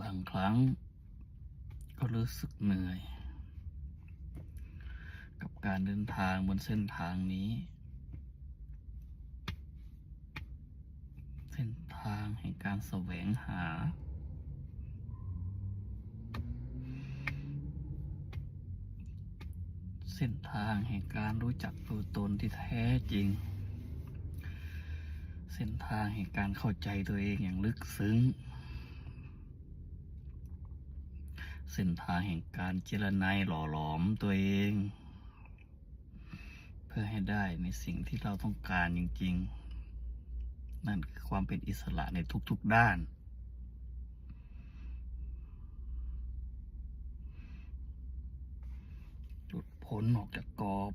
บางครั้ง ก็รู้สึกเหนื่อย กับการเดินทางบนเส้นทางนี้ เส้นทางแห่งการแสวงหา เส้นทางแห่งการรู้จักตัวตนที่แท้จริง เส้นทางแห่งการเข้าใจตัวเองอย่างลึกซึ้ง เส้นทางแห่งการเจรนายหล่อหลอมตัวเอง เพื่อให้ได้ในสิ่งที่เราต้องการจริง ๆ นั่นคือความเป็นอิสระในทุก ๆ ด้านหลุดพ้นออกจากกรอบ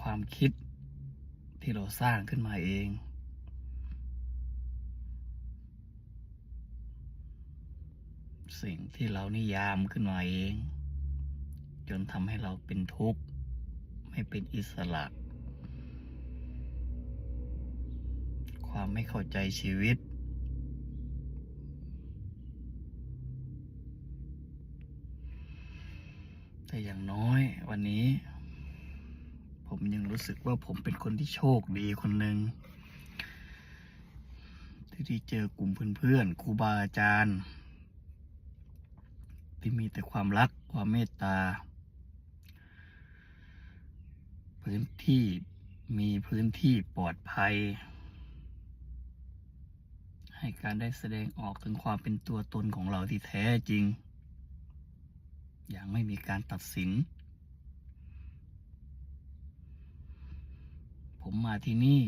ความคิดที่เราสร้างขึ้นมาเอง สิ่งที่เรานิยามขึ้นมาเอง จนทำให้เราเป็นทุกข์ ไม่เป็นอิสระ ความไม่เข้าใจชีวิต แต่อย่างน้อยวันนี้ ผมยังรู้สึกว่าผมเป็นคนที่โชคดีคนหนึ่งที่ได้เจอกลุ่มเพื่อนๆครูบาอาจารย์ ที่มีแต่ความรักความเมตตา พื้นที่มีพื้นที่ปลอดภัย ให้การได้แสดงออกถึงความเป็นตัวตนของเราที่แท้จริง อย่างไม่มีการตัดสิน ผมมาที่นี่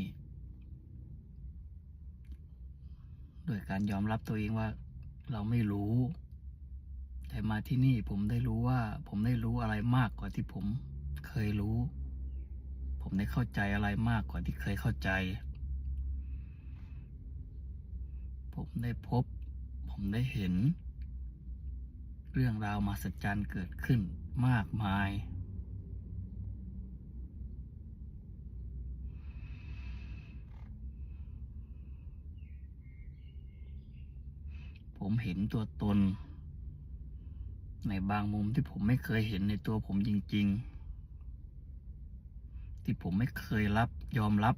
โดยการยอมรับตัวเองว่าเราไม่รู้ แต่มาที่นี่ผมได้รู้ว่า ผมได้รู้อะไรมากกว่าที่ผมเคยรู้ ผมได้เข้าใจอะไรมากกว่าที่เคยเข้าใจ ผมได้พบ ผมได้เห็น เรื่องราวมหัศจรรย์เกิดขึ้นมากมาย ผมเห็นตัวตน ในบางมุมที่ผมไม่เคยเห็นในตัวผมจริง ๆ ที่ผมไม่เคยรับยอมรับ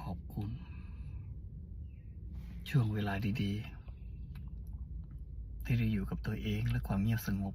ขอบคุณ ช่วงเวลาดี ๆ ที่ได้อยู่กับตัวเองและความเงียบสงบ